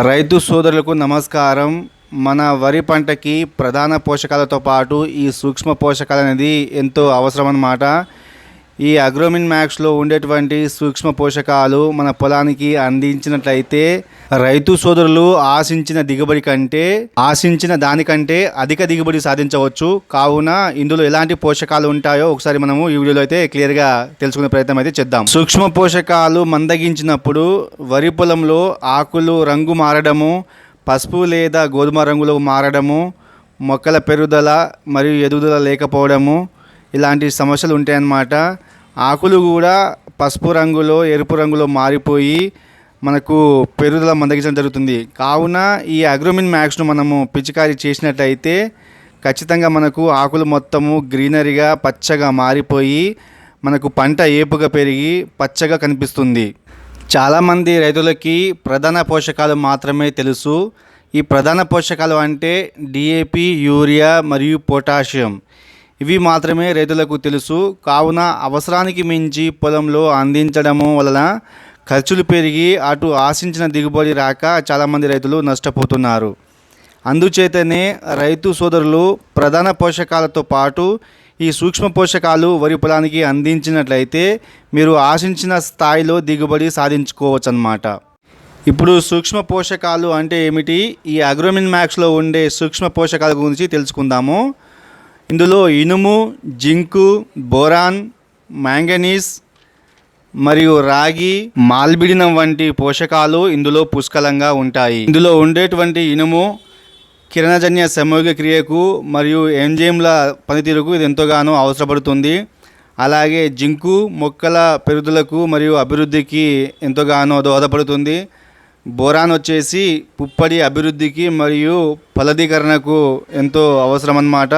రైతు సోదరులకు నమస్కారం. మన వరి పంటకి ప్రధాన పోషకాలతో పాటు ఈ సూక్ష్మ పోషకాలు అనేది ఎంతో అవసరం అన్నమాట ఈ అగ్రోమిన్ మ్యాక్స్లో ఉండేటువంటి సూక్ష్మ పోషకాలు మన పొలానికి అందించినట్లయితే రైతు సోదరులు ఆశించిన దిగుబడి కంటే ఆశించిన దానికంటే అధిక దిగుబడి సాధించవచ్చు. కావున ఇందులో ఎలాంటి పోషకాలు ఉంటాయో ఒకసారి మనము ఈ వీడియోలో అయితే క్లియర్గా తెలుసుకునే ప్రయత్నం అయితే చేద్దాం. సూక్ష్మ పోషకాలు మందగించినప్పుడు వరి పొలంలో ఆకులు రంగు మారడము పసుపు లేదా గోధుమ రంగులో మారడము మొక్కల పెరుగుదల మరియు ఎదుగుదల లేకపోవడము ఇలాంటి సమస్యలు ఉంటాయన్నమాట. ఆకులు కూడా పసుపు రంగులో ఎరుపు రంగులో మారిపోయి మనకు పెరుగుదల మందగించడం జరుగుతుంది. కావున ఈ అగ్రోమిన్ మ్యాక్స్ను మనము పిచికారీ చేసినట్లయితే ఖచ్చితంగా మనకు ఆకులు మొత్తము గ్రీనరీగా పచ్చగా మారిపోయి మనకు పంట ఏపుగా పెరిగి పచ్చగా కనిపిస్తుంది. చాలామంది రైతులకి ప్రధాన పోషకాలు మాత్రమే తెలుసు. ఈ ప్రధాన పోషకాలు అంటే డిఏపి యూరియా మరియు పొటాషియం. ఇవి మాత్రమే రైతులకు తెలుసు. కావున అవసరానికి మించి పొలంలో అందించడము వలన ఖర్చులు పెరిగి అటు ఆశించిన దిగుబడి రాక చాలామంది రైతులు నష్టపోతున్నారు. అందుచేతనే రైతు సోదరులు ప్రధాన పోషకాలతో పాటు ఈ సూక్ష్మ పోషకాలు వరి పొలానికి అందించినట్లయితే మీరు ఆశించిన స్థాయిలో దిగుబడి సాధించుకోవచ్చు అన్నమాట ఇప్పుడు సూక్ష్మ పోషకాలు అంటే ఏమిటి? ఈ అగ్రోమిన్ మ్యాక్స్లో ఉండే సూక్ష్మ పోషకాల గురించి తెలుసుకుందాము. ఇందులో ఇనుము జింకు బోరాన్ మ్యాంగనీస్ మరియు రాగి మాల్బిడినం వంటి పోషకాలు ఇందులో పుష్కలంగా ఉంటాయి. ఇందులో ఉండేటువంటి ఇనుము కిరణజన్య సమూహ క్రియకు మరియు ఎంజైమ్ల పనితీరుకు ఇది ఎంతోగానో అవసరపడుతుంది. అలాగే జింకు మొక్కల పెరుగుదలకు మరియు అభివృద్ధికి ఎంతోగానో దోహదపడుతుంది. బోరాన్ వచ్చేసి పుప్పడి అభివృద్ధికి మరియు ఫలదీకరణకు ఎంతో అవసరం అన్నమాట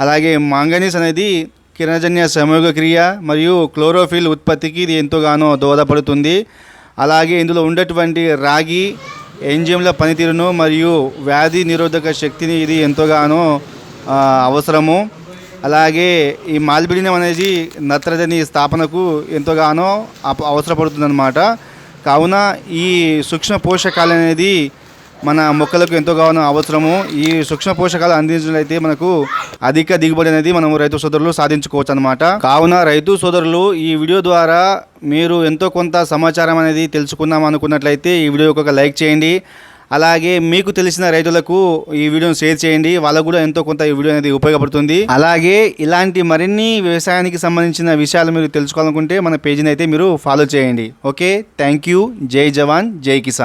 అలాగే మాంగనీస్ అనేది కిరణజన్య సమయోగ క్రియ మరియు క్లోరోఫిల్ ఉత్పత్తికి ఇది ఎంతోగానో దోహదపడుతుంది. అలాగే ఇందులో ఉండేటువంటి రాగి ఎంజిఎంల పనితీరును మరియు వ్యాధి నిరోధక శక్తిని ఇది ఎంతోగానో అవసరము. అలాగే ఈ మాల్బిడినం అనేది నత్రజని స్థాపనకు ఎంతోగానో అప- అవసరపడుతుందన్నమాట. కావున ఈ సూక్ష్మ పోషకాలు అనేది మన మొక్కలకు ఎంతోగానో అవసరము. ఈ సూక్ష్మ పోషకాలు అందించినట్లయితే మనకు అధిక దిగుబడి అనేది మనము రైతు సోదరులు సాధించుకోవచ్చు అనమాట కావున రైతు సోదరులు ఈ వీడియో ద్వారా మీరు ఎంతో కొంత సమాచారం అనేది తెలుసుకుందాం అనుకున్నట్లయితే ఈ వీడియో ఒక లైక్ చేయండి. అలాగే మీకు తెలిసిన రైతులకు ఈ వీడియోను షేర్ చేయండి. వాళ్ళకు కూడా ఎంతో కొంత ఈ వీడియో అనేది ఉపయోగపడుతుంది. అలాగే ఇలాంటి మరిన్ని వ్యవసాయానికి సంబంధించిన విషయాలు మీరు తెలుసుకోవాలనుకుంటే మన పేజీని అయితే మీరు ఫాలో చేయండి. ఓకే థ్యాంక్ యూ జై జవాన్ జై కిసాన్.